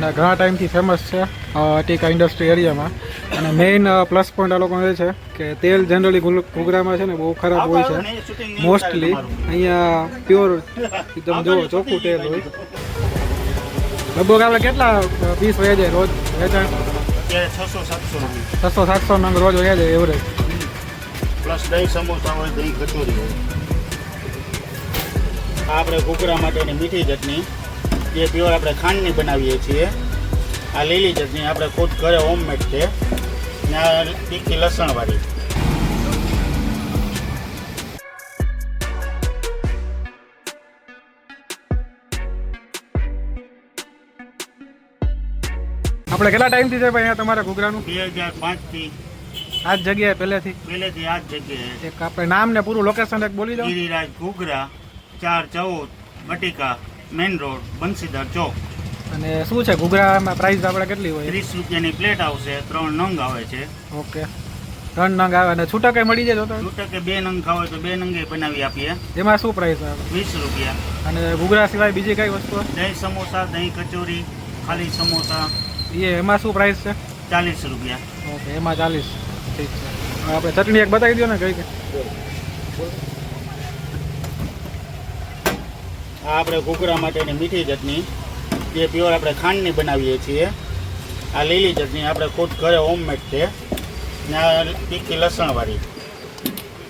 અને ઘણા ટાઈમથી ફેમસ છે ટીકા ઇન્ડસ્ટ્રી એરિયામાં. અને મેઇન પ્લસ પોઈન્ટ આ લોકોનો એ છે કે તેલ જનરલી ઘૂઘરામાં છે ને બહુ ખરાબ હોય છે. મોસ્ટલી અહીંયા પ્યોર એકદમ જોવો ચોખ્ખું તેલ હોય. લગભગ આપણે કેટલા પીસ વહે જાય રોજ? વેચાણ છસો સાતસો નંગ રોજ વહે જાય એવરેજ પ્લસ દહીં સમોસા હોય દહીં કચોરી હોય. આપણે ઘૂઘરા માટેની મીઠી ચટણી. જે પ્યોર આપણે ખાંડની બનાવીએ છીએ આ લીલી ચટણી આપણે ખુદ ઘરે હોમમેડ છે. ને આ તીખી લસણવાળી. આપણે કેટલા ટાઈમથી છે ભાઈ અહીંયા તમારા ઘૂઘરાનું? બે હજાર પાંચથી આ જ જગ્યાએ પહેલેથી? પહેલેથી આ જ જગ્યાએ. એક આપણે નામ ને પૂરું લોકેશન એક બોલી દો ગિરિરાજ ઘૂઘરા ચાર ચૌદ બટિકા મેન રોડ બંસીધર ચોક. અને શું છે ઘૂઘરામાં પ્રાઇસ આપણે કેટલી હોય? ત્રીસ રૂપિયાની પ્લેટ આવશે ત્રણ નંગ આવે છે. ઓકે ત્રણ નંગ આવે અને છૂટા કઈ મળી જાય તો છૂટકે બે નંગ ખાવ તો બે નંગે બનાવી આપીએ. એમાં શું પ્રાઇસ આવે? વીસ રૂપિયા. અને ઘૂઘરા સિવાય બીજી કઈ વસ્તુ દહીં સમોસા દહીં કચોરી ખાલી સમોસા. એ એમાં શું પ્રાઇસ છે? ચાલીસ રૂપિયા. ઓકે એમાં ચાલીસ. ઠીક છે. આપણે ચટણી એક બતાવી દો ને કઈ કઈ. આ આપણે ઘૂઘરા માટેની મીઠી ચટણી. જે પ્યોર આપણે ખાંડની બનાવીએ છીએ. આ લીલી ચટણી આપણે ખુદ ઘરે હોમમેડ છે. ને આ તીખી લસણવાળી.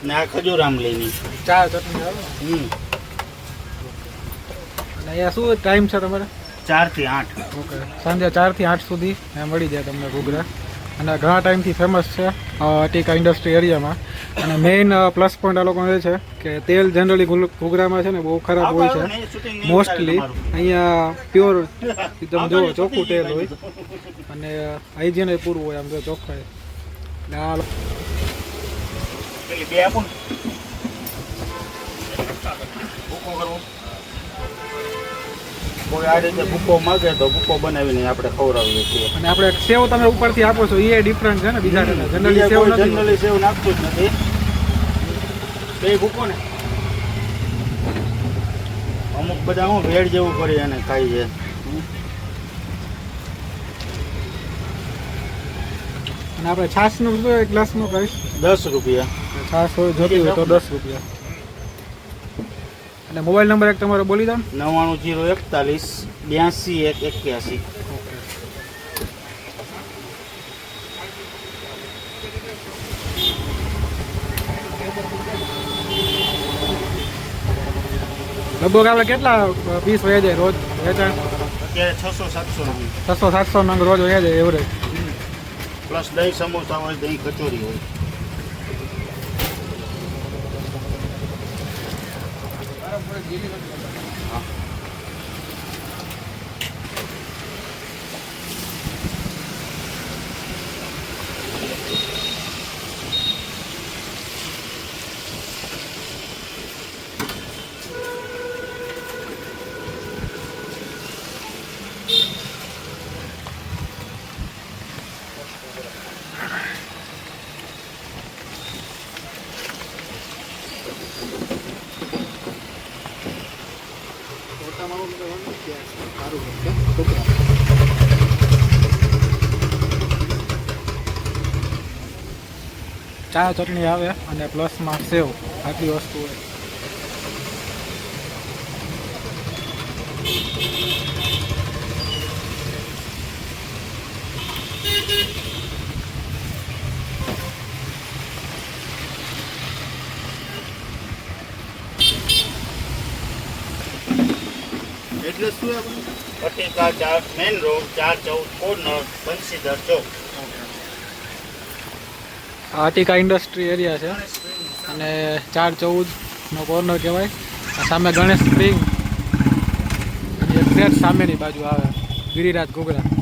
ને આ ખજૂર આંબલીની ચાર ચટણી આવે? હમ. અહીંયા શું ટાઈમ છે તમારે? ચારથી આઠ. ઓકે સાંજે ચારથી આઠ સુધી મળી જાય તમને ઘૂઘરા. અને ઘણા ટાઈમથી ફેમસ છે ટીકા ઇન્ડસ્ટ્રી એરિયામાં. અને મેઇન પ્લસ પોઈન્ટ આ લોકોનો એ છે કે તેલ જનરલી ઘૂઘરામાં છે ને બહુ ખરાબ હોય છે. મોસ્ટલી અહીંયા પ્યોર એકદમ જો ચોખ્ખું તેલ હોય. અને હાઇજીન પૂરું હોય આમ જો ચોખ્ખાઈ. એટલે બે આપો ને. કોઈ આ રીતે ભૂકો માગે તો ભૂકો બનાવીને આપણે ખવડાવીએ છીએ. અને આપણે સેવ તમે ઉપરથી આપો છો એ ડિફરન્ટ છે ને બીજા જનરલી સેવ જનરલી સેવ નાખતું જ નથી. બે ભૂકો ને અમુક બધા હું વેડ જેવું કરી અને ખાઈ છે અને આપણે છાશનું એક ગ્લાસનું કરીશ. દસ રૂપિયા. છાશ હોય જોતી હોય તો દસ રૂપિયા. અને મોબાઈલ નંબર એક તમારો બોલી દો. નવ્વાણું જીરો એકતાલીસ બ્યાસી એક એક્યાસી. લગભગ આપણે કેટલા પીસ વહે જાય રોજ? વેચાણ અત્યારે છસો સાતસો છસો સાતસો નંગ રોજ વહે જાય એવરેજ પ્લસ દહીં સમોસા હોય દહીં કચોરી હોય. 或者直接这个好啊 ચા ચટણી આવે અને પ્લસમાં સેવ આટલી વસ્તુ હોય. બટેકા ચાર મેન રોડ ચાર ચૌદ કોર્નર બંસીધર ચોક આ ટીકા ઇન્ડસ્ટ્રી એરિયા છે. અને ચાર ચૌદનો કોર્નર કહેવાય. સામે ગણેશ સ્પ્રિંગ. સામેની બાજુ આવે. ગિરિરાજ ઘૂઘરા.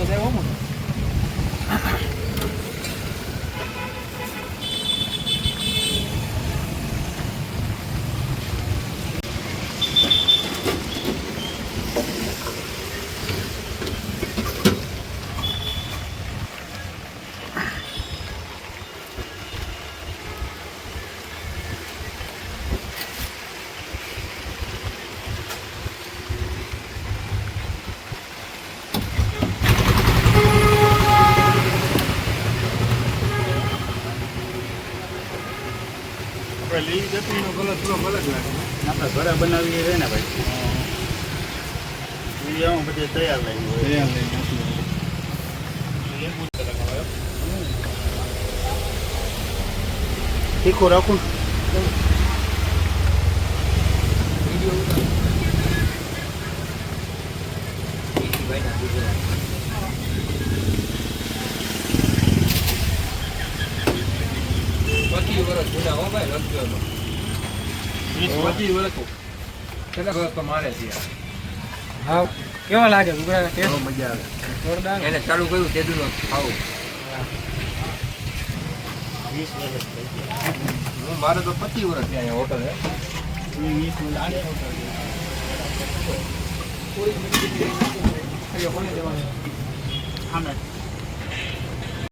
那个我们 આપણે લીલી ચટણીનો કલર થોડોક અલગ લાગે આપણે ઘરે બનાવીએ છે ને ભાઈ એ આમાં બધી તૈયાર લાગી હોય તૈયાર લઈ નાખી લીંબુ તીખું રાખું પચીસ વર્ષ જૂના હો ભાઈ. વીસ પચીસ વર્ષ કેટલા વર્ષ તો મારે છે. હા કેવા લાગે? ઘૂઘરા ટેસ્ટ મજા આવે. જોરદાર? એને ચાલુ કર્યું ખાવું. વીસ વર્ષ હું મારે તો પચીસ વર્ષ અહીંયા હોટલ સામે